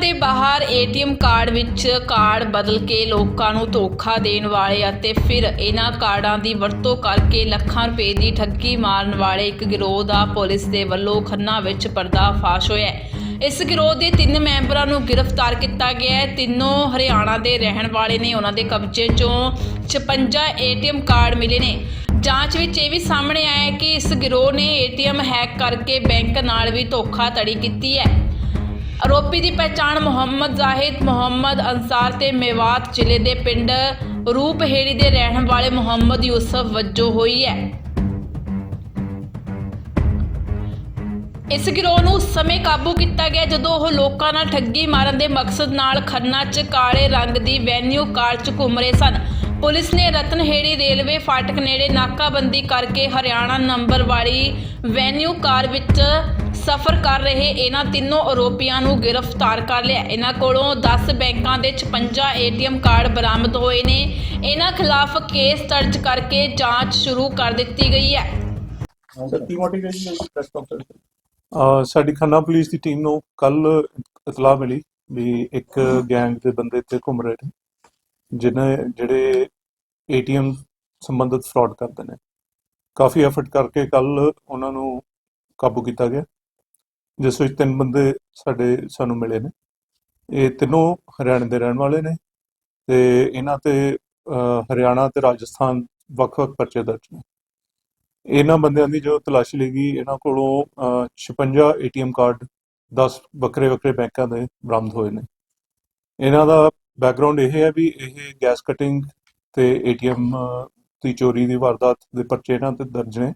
ਦੇ ਬਾਹਰ ATM card ਵਿੱਚ ਕਾਰਡ ਬਦਲ ਕੇ ਲੋਕਾਂ ਨੂੰ ਧੋਖਾ ਦੇਣ ਵਾਲੇ ਅਤੇ ਫਿਰ ਇਹਨਾਂ ਕਾਰਡਾਂ ਦੀ ਵਰਤੋਂ ਕਰਕੇ ਲੱਖਾਂ ਰੁਪਏ ਦੀ ਠੱਗੀ ਮਾਰਨ ਵਾਲੇ ਇੱਕ ਗਿਰੋਹ ਦਾ ਪੁਲਿਸ ਦੇ ਵੱਲੋਂ ਖੰਨਾ ਵਿੱਚ ਪਰਦਾਫਾਸ਼ ਹੋਇਆ ਹੈ। ਇਸ ਗਿਰੋਹ ਦੇ ਤਿੰਨ ਮੈਂਬਰਾਂ ਨੂੰ ਗ੍ਰਿਫਤਾਰ ਕੀਤਾ ਗਿਆ ਹੈ। ਤਿੰਨੋਂ ਹਰਿਆਣਾ ਦੇ ਰਹਿਣ ਵਾਲੇ ਨੇ। ਉਹਨਾਂ ਦੇ ਕਬਜ਼ੇ 'ਚੋਂ 56 ਏਟੀਐਮ ਕਾਰਡ ਮਿਲੇ ਨੇ। ਜਾਂਚ ਵਿੱਚ ਇਹ ਵੀ ਸਾਹਮਣੇ ਆਇਆ ਕਿ ਇਸ ਗਿਰੋਹ ਨੇ ਏਟੀਐਮ ਹੈਕ ਕਰਕੇ ਬੈਂਕ ਨਾਲ ਵੀ ਧੋਖਾਧੜੀ ਕੀਤੀ ਹੈ। ਆਰੋਪੀ ਦੀ ਪਛਾਣ ਮੁਹੰਮਦ ਜ਼ਾਹਿਦ, ਮੁਹੰਮਦ ਅੰਸਾਰ ਤੇ ਮੇਵਾਤ ਜ਼ਿਲ੍ਹੇ ਦੇ ਪਿੰਡ ਰੂਪਹੇੜੀ ਦੇ ਰਹਿਣ ਵਾਲੇ ਮੁਹੰਮਦ ਯੂਸਫ ਵਜੋਂ ਹੋਈ ਹੈ। ਇਸ ਗਿਰੋਹ ਨੂੰ ਉਸ ਸਮੇਂ ਕਾਬੂ ਕੀਤਾ ਗਿਆ ਜਦੋਂ ਉਹ ਲੋਕਾਂ ਨਾਲ ਠੱਗੀ ਮਾਰਨ ਦੇ ਮਕਸਦ ਨਾਲ ਖੰਨਾ 'ਚ ਕਾਲੇ ਰੰਗ ਦੀ ਵੈਨਿਊ ਕਾਰ 'ਚ ਘੁੰਮ ਰਹੇ ਸਨ। ਪੁਲਿਸ ਨੇ ਰਤਨਹੇੜੀ ਰੇਲਵੇ ਫਾਟਕ ਨੇੜੇ ਨਾਕਾਬੰਦੀ ਕਰਕੇ ਹਰਿਆਣਾ ਨੰਬਰ ਵਾਲੀ ਵੈਨਿਊ ਕਾਰ ਵਿੱਚ ਸਫ਼ਰ ਕਰ ਰਹੇ ਇਹਨਾਂ ਤਿੰਨੋਂ ਆਰੋਪੀਆਂ ਨੂੰ ਗ੍ਰਿਫਤਾਰ ਕਰ ਲਿਆ। ਇਹਨਾਂ ਕੋਲੋਂ 10 ਬੈਂਕਾਂ ਦੇ 56 ਏਟੀਐਮ ਕਾਰਡ ਬਰਾਮਦ ਹੋਏ ਨੇ। ਇਹਨਾਂ ਖਿਲਾਫ ਕੇਸ ਦਰਜ ਕਰਕੇ ਜਾਂਚ ਸ਼ੁਰੂ ਕਰ ਦਿੱਤੀ ਗਈ ਹੈ। ਸਰ ਕੀ ਮੋਟੀਵੇਸ਼ਨ ਹੈ ਪ੍ਰੈਸ ਕਾਨਫਰੰਸ ਅਹ ਸਾਡੀ ਖੰਨਾ ਪੁਲਿਸ ਦੀ ਟੀਮ ਨੂੰ ਕੱਲ ਇਤਲਾਹ ਮਿਲੀ ਵੀ ਇੱਕ ਗੈਂਗ ਦੇ ਬੰਦੇ ਇੱਥੇ ਘੁੰਮ ਰਹੇ ਨੇ। ਜਿਹਨੇ ਜਿਹੜੇ ਏਟੀਐਮ ਸੰਬੰਧਿਤ ਫਰਾਡ ਕਰਦੇ ਨੇ। ਕਾਫੀ ਐਫਰਟ ਕਰਕੇ ਕੱਲ ਉਹਨਾਂ ਨੂੰ ਕਾਬੂ ਕੀਤਾ ਗਿਆ ਜਿਸ ਵਿੱਚ ਤਿੰਨ ਬੰਦੇ ਸਾਡੇ ਸਾਨੂੰ ਮਿਲੇ ਨੇ। ਇਹ ਤਿੰਨੋਂ ਹਰਿਆਣੇ ਦੇ ਰਹਿਣ ਵਾਲੇ ਨੇ ਤੇ ਇਹਨਾਂ ਤੇ ਹਰਿਆਣਾ ਤੇ ਰਾਜਸਥਾਨ ਵੱਖ-ਵੱਖ ਪਰਚੇ ਦਰਜ ਨੇ। ਇਹਨਾਂ ਬੰਦਿਆਂ ਦੀ ਜੋ ਤਲਾਸ਼ੀ ਲਈ ਗਈ ਇਹਨਾਂ ਕੋਲੋਂ ਅਹ, 56 ਏਟੀਐਮ ਕਾਰਡ 10 ਵੱਖਰੇ ਵੱਖਰੇ ਬੈਂਕਾਂ ਦੇ ਬਰਾਮਦ ਹੋਏ ਨੇ। ਇਹਨਾਂ ਦਾ ਬੈਕਗ੍ਰਾਉਂਡ ਇਹ ਹੈ ਵੀ ਇਹ ਗੈਸ ਕਟਿੰਗ ਤੇ ਏਟੀਐਮ ਦੀ ਚੋਰੀ ਦੀ ਵਾਰਦਾਤ ਦੇ ਪਰਚੇ ਇਹਨਾਂ ਤੇ ਦਰਜ ਨੇ।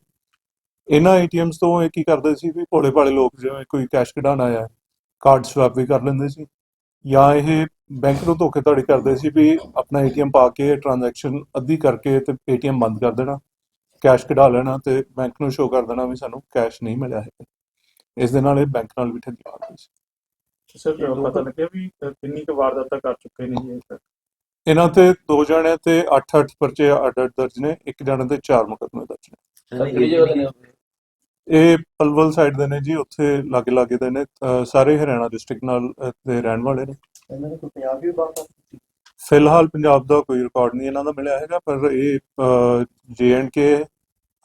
ਇਹਨਾਂ ਏਟੀਐਮਸ ਤੋਂ ਇਹ ਕੀ ਕਰਦੇ ਸੀ ਵੀ ਭੋਲੇ ਭਾਲੇ ਲੋਕ ਜਿਵੇਂ ਕੋਈ ਕੈਸ਼ ਕਢਾਉਣ ਆਇਆ ਕਾਰਡ ਸਵੈਪ ਵੀ ਕਰ ਲੈਂਦੇ ਸੀ ਜਾਂ ਇਹ ਬੈਂਕ ਨੂੰ ਧੋਖੇਧੜੀ ਕਰਦੇ ਸੀ ਵੀ ਆਪਣਾ ਏਟੀਐਮ ਪਾ ਕੇ ਟ੍ਰਾਂਜੈਕਸ਼ਨ ਅੱਧੀ ਕਰਕੇ ਤੇ ਏਟੀਐਮ ਬੰਦ ਕਰ ਦੇਣਾ ਕੈਸ਼ ਕਢਾ ਲੈਣਾ ਤੇ ਬੈਂਕ ਨੂੰ ਸ਼ੋਅ ਕਰ ਦੇਣਾ ਵੀ ਸਾਨੂੰ ਕੈਸ਼ ਨਹੀਂ ਮਿਲਿਆ ਹੈ ਇਸ ਦੇ ਨਾਲ ਇਹ ਬੈਂਕ ਨਾਲ ਵੀ ਠੱਗੀ ਮਾਰਦੇ ਸੀ। ਸਰ ਪਤਾ ਲੱਗਿਆ ਵੀ ਕਿੰਨੀ ਕੁ ਵਾਰਦਾਤਾਂ ਕਰ ਚੁੱਕੇ ਨੇ ਜੀ ਇਹ ਇਹਨਾਂ ਤੇ ਦੋ ਜਣਿਆਂ ਤੇ 8-8 ਪਰਚੇ ਅੱਡ-ਅੱਡ ਦਰਜ ਨੇ ਇੱਕ ਜਣੇ ਤੇ 4 ਮੁਕੱਦਮੇ ਦਰਜ ਨੇ। ਸਰ ਕਿਹੜੀ ਜਗ੍ਹਾ ਦੇ ਨੇ ਉਹ? ਇਹ ਪਲਵਲ ਸਾਈਡ ਦੇ ਨੇ ਜੀ ਉੱਥੇ ਲਾਗੇ ਲਾਗੇ ਦੇ ਨੇ ਸਾਰੇ ਹਰਿਆਣਾ ਡਿਸਟ੍ਰਿਕਟ ਨਾਲ ਦੇ ਰਹਿਣ ਵਾਲੇ ਨੇ। ਇਹਨਾਂ ਨੇ ਕੋਈ ਪੰਜਾਬੀ ਵਾਰਦਾਤ ਕੀਤੀ ਫਿਲਹਾਲ ਪੰਜਾਬ ਦਾ ਕੋਈ ਰਿਕਾਰਡ ਨਹੀਂ ਇਹਨਾਂ ਦਾ ਮਿਲਿਆ ਹੈਗਾ ਪਰ ਇਹ ਕੇ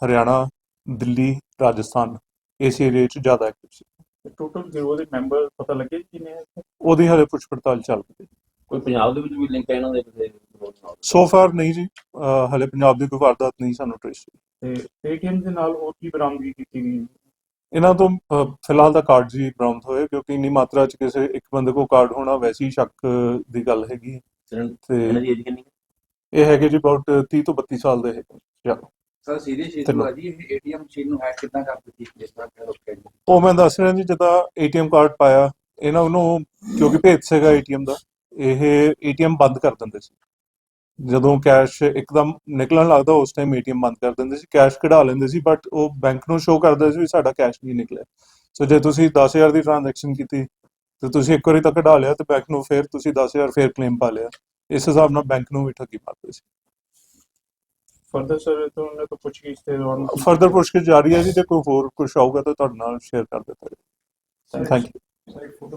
ਹਰਿਆਣਾ ਦਿੱਲੀ ਰਾਜਸਥਾਨ ਇਸ ਏਰੀਏ 'ਚ ਜ਼ਿਆਦਾ ਐਕਟਿਵ ਸੀ। ਟੋਟਲ ਗਿਰੋਹ ਦੇ ਮੈਂਬਰ ਪਤਾ ਲੱਗੇ ਕਿੰਨੇ ਹੈ ਉਹਦੀ ਹਲੇ ਪੁੱਛ ਪੜਤਾਲ ਚੱਲ ਰਹੀ ਹੈ ਕੋਈ ਪੰਜਾਬ ਦੇ ਵਿੱਚ ਵੀ ਲਿੰਕ ਹੈ ਇਹਨਾਂ ਦੇ ਕਿਸੇ ਵਿਰੋਧ ਨਾਲ? ਸੋ ਫਾਰ ਨਹੀਂ ਜੀ। ਅਹ ਹਲੇ ਪੰਜਾਬ ਦੀ ਕੋਈ ਵਾਰਦਾਤ ਨਹੀਂ ਸਾਨੂੰ ਟ੍ਰੇਸ ਤੇ ਏਟੀਐਮ ਦੇ ਨਾਲ ਹੋਰ ਕੀ ਬਰਾਮਦਗੀ ਕੀਤੀ ਗਈ? ਇਹਨਾਂ ਤੋਂ ਅਹ, ਫਿਲਹਾਲ ਤਾਂ ਕਾਰਡ ਜੀ ਬਰਾਮਦ ਹੋਏ ਕਿਉਂਕਿ ਇੰਨੀ ਮਾਤਰਾ 'ਚ ਕਿਸੇ ਇੱਕ ਬੰਦੇ ਕੋਲ ਕਾਰਡ ਹੋਣਾ ਵੈਸੇ ਹੀ ਸ਼ੱਕ ਦੀ ਗੱਲ ਹੈਗੀ ਹੈ। ਇਹਨਾਂ ਤੇ ਦੀ ਏਜ ਕਿੰਨੀ ਹੈ? ਇਹ ਹੈਗੇ ਜੀ ਅਬਾਊਟ 30 ਤੋਂ 32 ਸਾਲ ਦੇ ਹੈਗੇ। ਜਾਂ ਸਰ ਸੀਰੀਅਸ ਇਸ਼ੂ ਹੈ ਜੀ ਇਹ ਏਟੀਐਮ ਮਸ਼ੀਨ ਨੂੰ ਹੈਕ ਕਿੱਦਾਂ ਕਰ ਦਿੱਤੀ ਜਿਸ ਤਰ੍ਹਾਂ ਕਿ ਰੋਕਿਆ ਜੀ? ਉਹ ਮੈਂ ਦੱਸ ਰਿਹਾ ਜੀ ਜਦੋਂ ਏਟੀਐਮ ਕਾਰਡ ਪਾਇਆ ਇਹਨਾਂ ਨੂੰ ਕਿਉਂਕਿ ਭੇਤ ਸੀਗਾ ਏਟੀਐਮ ਦਾ ਇਹ ਏਟੀਐਮ ਬੰਦ ਕਰ ਦਿੰਦੇ ਸੀ। ਜਦੋਂ ਕੈਸ਼ ਇੱਕਦਮ ਨਿਕਲਣ ਲੱਗਦਾ ਉਸ ਟਾਈਮ ਏਟੀਐਮ ਬੰਦ ਕਰ ਦਿੰਦੇ ਸੀ ਕੈਸ਼ ਕਢਾ ਲੈਂਦੇ ਸੀ ਬਟ ਉਹ ਬੈਂਕ ਨੂੰ ਸ਼ੋਅ ਕਰਦੇ ਸੀ ਵੀ ਸਾਡਾ ਕੈਸ਼ ਨਹੀਂ ਨਿਕਲਿਆ। ਸੋ ਜੇ ਤੁਸੀਂ 10000 ਦੀ ਟ੍ਰਾਂਜੈਕਸ਼ਨ ਕੀਤੀ ਤੇ ਤੁਸੀਂ ਇੱਕ ਵਾਰੀ ਤਾਂ ਕਢਾ ਲਿਆ ਤੇ ਬੈਂਕ ਨੂੰ ਫਿਰ ਤੁਸੀਂ 10000 ਫਿਰ ਕਲੇਮ ਪਾ ਲਿਆ। ਇਸ ਹਿਸਾਬ ਨਾਲ ਬੈਂਕ ਨੂੰ ਵੀ ਠੱਗੀ ਮਾਰਦੇ ਸੀ। ਫਰਦਰ ਸਰ ਤੋਂ ਉਹਨਾਂ ਤੋਂ ਪੁੱਛ ਕੇ ਇਸ ਤੇ ਦੌਰਾਨ ਫਰਦਰ ਪੁੱਛਗਿੱਛ ਜਾਰੀ ਹੈ ਜੀ ਜੇ ਕੋਈ ਹੋਰ ਕੁਝ ਆਊਗਾ ਤਾਂ ਤੁਹਾਡੇ ਨਾਲ ਸ਼ੇਅਰ ਕਰ ਦਿੱਤਾ ਜਾਏਗਾ ਥੈਂਕ ਯੂ